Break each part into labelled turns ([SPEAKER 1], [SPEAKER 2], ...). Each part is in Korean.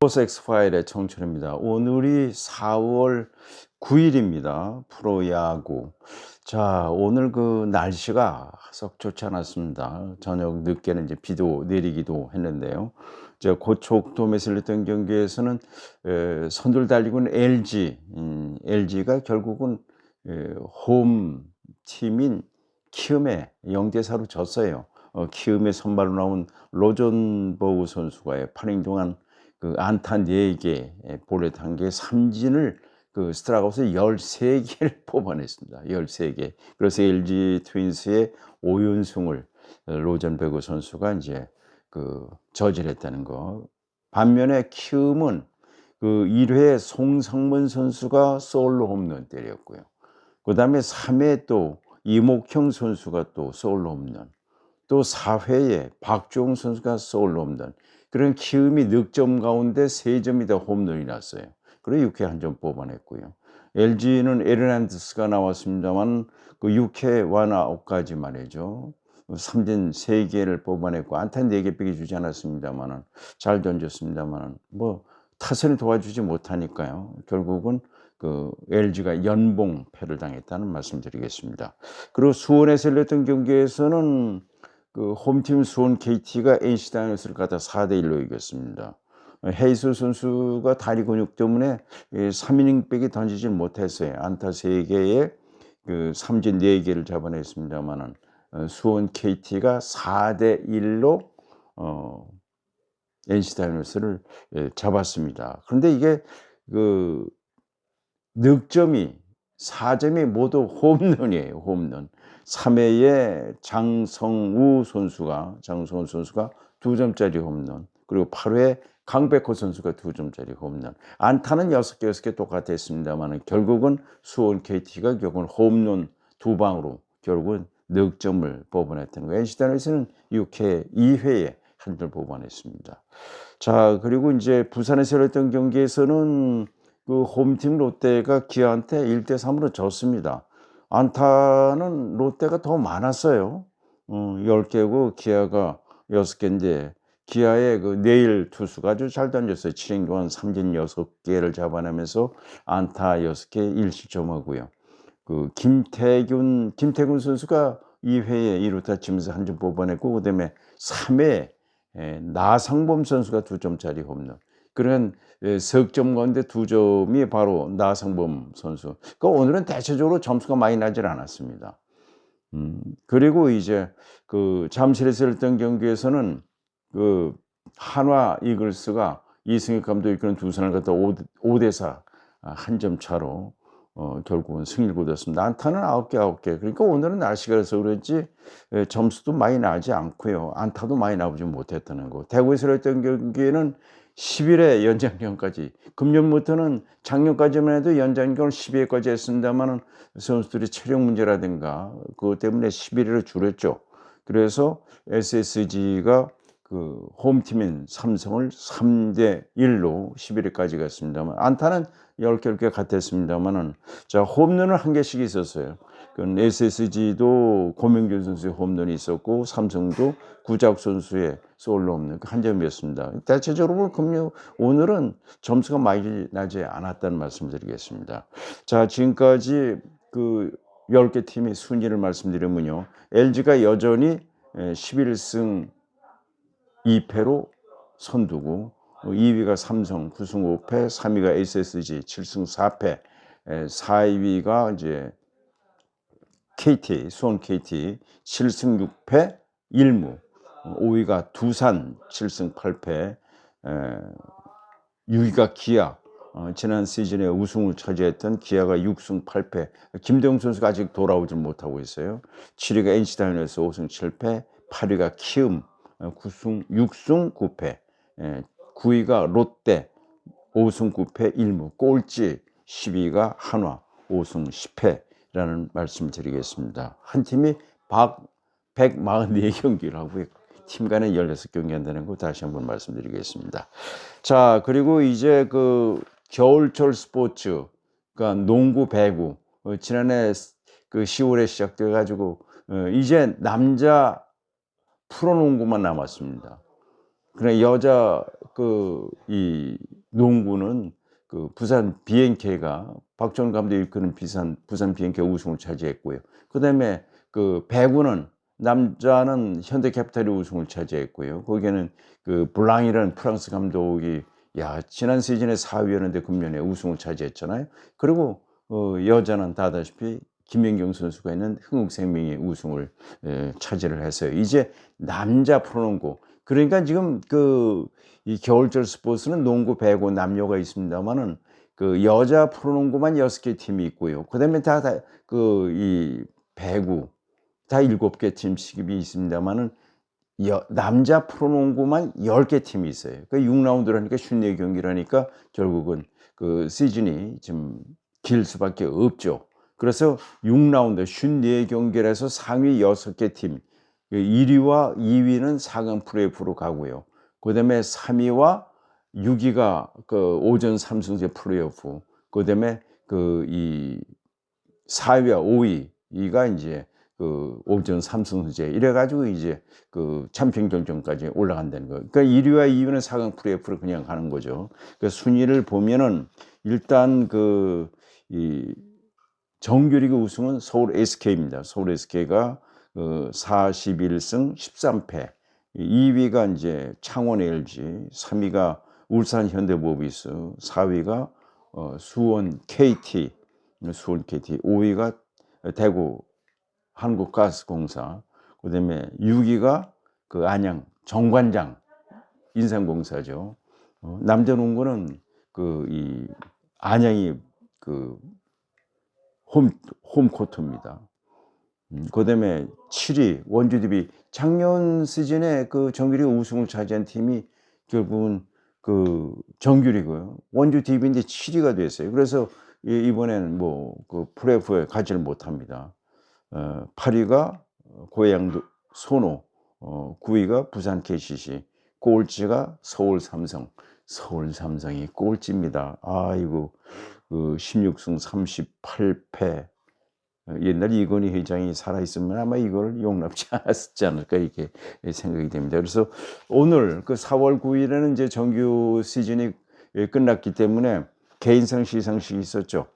[SPEAKER 1] 스포츠 엑스파일의 청춘입니다. 오늘이 4월 9일입니다. 프로야구. 자, 오늘 그 날씨가 썩 좋지 않았습니다. 저녁 늦게는 이제 비도 내리기도 했는데요. 저 고척돔에서 열렸던 경기에서는 에, 선두를 달리고 있는 LG, 음, LG가 결국은 에, 홈 팀인 키움에 0대 4로 졌어요. 어, 키움의 선발로 나온 로전버그 선수가 8인 동안 그 안타 4개, 볼넷 1개, 삼진을 그 스트라우스 13개를 뽑아냈습니다. 13개. 그래서 LG 트윈스의 5연승을 로전베그 선수가 이제 그 저질했다는 거. 반면에 키움은 그 1회 송성문 선수가 솔로 홈런 때렸고요. 그 다음에 3회 또 이목형 선수가 또 솔로 홈런. 또 4회에 박주홍 선수가 솔로 홈런. 그런 키움이 득점 가운데 3점이 다 홈런이 났어요. 그리고 6회 한 점 뽑아냈고요. LG는 에르난드스가 나왔습니다만 그 6회 완아웃까지 말이죠. 삼진 3개를 뽑아냈고 안타 4개 빼기 주지 않았습니다만 잘 던졌습니다만 뭐 타선이 도와주지 못하니까요. 결국은 그 LG가 연봉 패를 당했다는 말씀드리겠습니다. 그리고 수원에서 열렸던 경기에서는 그 홈팀 수원 KT가 NC 다이노스를 갖다 4대 1로 이겼습니다. 헤이스 선수가 다리 근육 때문에 3이닝 빼기 던지질 못했어요. 안타 3개에 그 삼진 4개를 잡아냈습니다만은 수원 KT가 4대 1로 어 NC 다이노스를 잡았습니다. 그런데 이게 그 득점이 4점이 모두 홈런이에요. 홈런. 3회에 장성우 선수가 장성우 선수가 2점짜리 홈런 그리고 8회 강백호 선수가 2점짜리 홈런 안타는 6개 6개 똑같았습니다만 결국은 수원 KT가 결국은 홈런 두 방으로 결국은 넉점을 뽑아냈다는 거예요. NC단에서는 6회 2회에 한 점 뽑아냈습니다. 자 그리고 이제 부산에서 열렸던 경기에서는 그 홈팀 롯데가 기아한테 1대 3으로 졌습니다. 안타는 롯데가 더 많았어요. 어, 10개고 기아가 6개인데 기아의 그 내일 투수가 아주 잘 던졌어요. 7인 동안 삼진 6개를 잡아내면서 안타 6개 1실점하고요. 그 김태균 김태균 선수가 2회에 2루타 치면서 한 점 뽑아냈고 그다음에 3회 에, 나상범 선수가 2점짜리 홈런. 그런 석점 가운데 두 점이 바로 나상범 선수. 그 오늘은 대체적으로 점수가 많이 나질 않았습니다. 음, 그리고 이제 그 잠실에서 열렸던 경기에서는 그 한화 이글스가 이승엽 감독이 이끄는 두산을 갖다 5대 4 한 점 차로 어, 결국은 승리를 거뒀습니다. 안타는 9개, 9개. 그러니까 오늘은 날씨가 그래서 그런지 점수도 많이 나지 않고요. 안타도 많이 나오지 못했다는 거. 대구에서 했던 경기에는 10일에 연장경까지. 금년부터는 작년까지만 해도 연장경을 12회까지 했습니다만 선수들이 체력 문제라든가 그것 때문에 11일을 줄였죠. 그래서 SSG가 그 홈팀인 삼성을 3대 1로 11회까지 갔습니다만 안타는 10개, 10개 같았습니다만은 자, 홈런은 한 개씩 있었어요. 그 SSG도 고명준 선수의 홈런이 있었고 삼성도 구작 선수의 솔로 홈런 한 점이었습니다. 대체적으로 금요 오늘은 점수가 많이 나지 않았다는 말씀드리겠습니다. 자, 지금까지 그 10개 팀의 순위를 말씀드리면요. LG가 여전히 11승 2패로 선두고 2위가 삼성 9승 5패, 3위가 SSG 7승 4패, 4위가 이제 KT, 수원 KT 7승 6패 1무, 5위가 두산 7승 8패, 6위가 기아, 어, 지난 시즌에 우승을 차지했던 기아가 6승 8패, 김대웅 선수가 아직 돌아오지 못하고 있어요. 7위가 NC 다이노스 5승 7패, 8위가 키움 9승 6승 9패, 9위가 롯데 5승 9패 1무, 꼴찌 10위가 한화 5승 10패 라는 말씀을 드리겠습니다. 한 팀이 박 144경기를 하고 팀 간에 16경기 한다는 거 다시 한번 말씀드리겠습니다. 자, 그리고 이제 그 겨울철 스포츠, 그러니까 농구, 배구, 어, 지난해 그 10월에 시작돼 가지고 어, 이제 남자 프로농구만 남았습니다. 그러나 여자 그 이 농구는 그 부산 BNK가 박jon 감독이 이끄는 부산 부산 BNK 우승을 차지했고요. 그 다음에 그 배구는 남자는 현대캐피탈이 우승을 차지했고요. 거기에는 그 블랑이라는 프랑스 감독이 야 지난 시즌에 4위였는데 금년에 우승을 차지했잖아요. 그리고 어, 여자는 다 아다시피 김연경 선수가 있는 흥국생명이 우승을 에, 차지를 했어요. 이제 남자 프로농구 그러니까 지금 그 이 겨울철 스포츠는 농구, 배구, 남녀가 있습니다만은 그 여자 프로농구만 여섯 개 팀이 있고요. 그다음에 다 그 이 배구 다 일곱 개 팀씩이 있습니다만은 여, 남자 프로농구만 10개 팀이 있어요. 그 6라운드라니까 54경기라니까 결국은 그 시즌이 좀 길 수밖에 없죠. 그래서 6라운드 54경기라서 상위 6개 팀 1위와 2위는 4강 플레이오프로 가고요. 그 다음에 3위와 6위가 그 오전 3승제 플레이오프. 그 다음에 그 이 4위와 5위 이가 이제 그 오전 삼승제 이래 가지고 이제 그 챔피언 결정까지 올라간다는 거. 그러니까 1위와 2위는 4강 플레이오프로 그냥 가는 거죠. 그 순위를 보면은 일단 그 이 정규리그 우승은 서울 SK입니다. 서울 SK가 그 41승 13패. 2위가 이제 창원 LG, 3위가 울산 현대모비스, 4위가 어, 수원 KT, 수원 KT, 5위가 대구 한국가스공사, 그다음에 6위가 그 안양 정관장 인삼공사죠. 어, 남자 농구는 그 이 안양이 그 홈, 홈코트입니다. 음, 그다음에 7위 원주 DB 작년 시즌에 그 정규리그 우승을 차지한 팀이 결국은 그 정규리그 원주 DB인데 7위가 됐어요. 그래서 이- 이번에는 뭐그 플레이오프에 가지를 못합니다. 어, 8위가 고양도 소노, 어, 9위가 부산 KCC, 꼴찌가 서울 삼성. 서울 삼성이 꼴찌입니다. 아이고 그 16승 38패. 어, 옛날 이건희 회장이 살아있으면 아마 이걸 용납지 않았지 않을까 이렇게 생각이 됩니다. 그래서 오늘 그 4월 9일에는 이제 정규 시즌이 끝났기 때문에 개인상 시상식이 있었죠.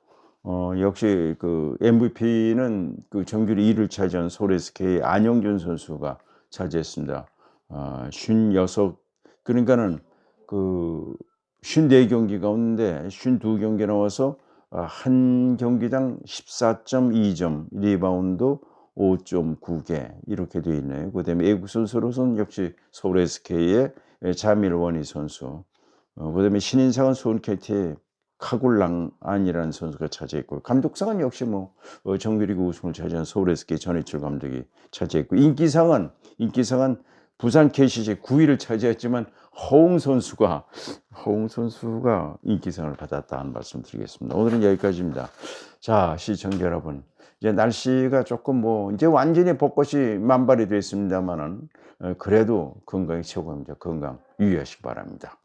[SPEAKER 1] 어, 역시 그 MVP는 그 정규리 1위를 차지한 SK 안영준 선수가 차지했습니다. 아, 56 그러니까는 그 54경기 가운데 52경기 나와서 아, 한 경기당 14.2점, 리바운드 5.9개 이렇게 되어 있네요. 그다음에 애국 선수로서는 역시 서울 SK의 자밀원희 선수, 어, 그다음에 신인상은 수원 KT의 카굴랑 안이라는 선수가 차지했고 감독상은 역시 뭐 어, 정규리그 우승을 차지한 서울 SK 전해철 감독이 차지했고 인기상은 인기상은 부산 KCC 9위를 차지했지만 허웅 선수가 허웅 선수가 인기상을 받았다는 말씀 드리겠습니다. 오늘은 여기까지입니다. 자 시청자 여러분 이제 날씨가 조금 뭐 이제 완전히 벚꽃이 만발이 됐습니다만은 어, 그래도 건강이 최고입니다. 건강 유의하시기 바랍니다.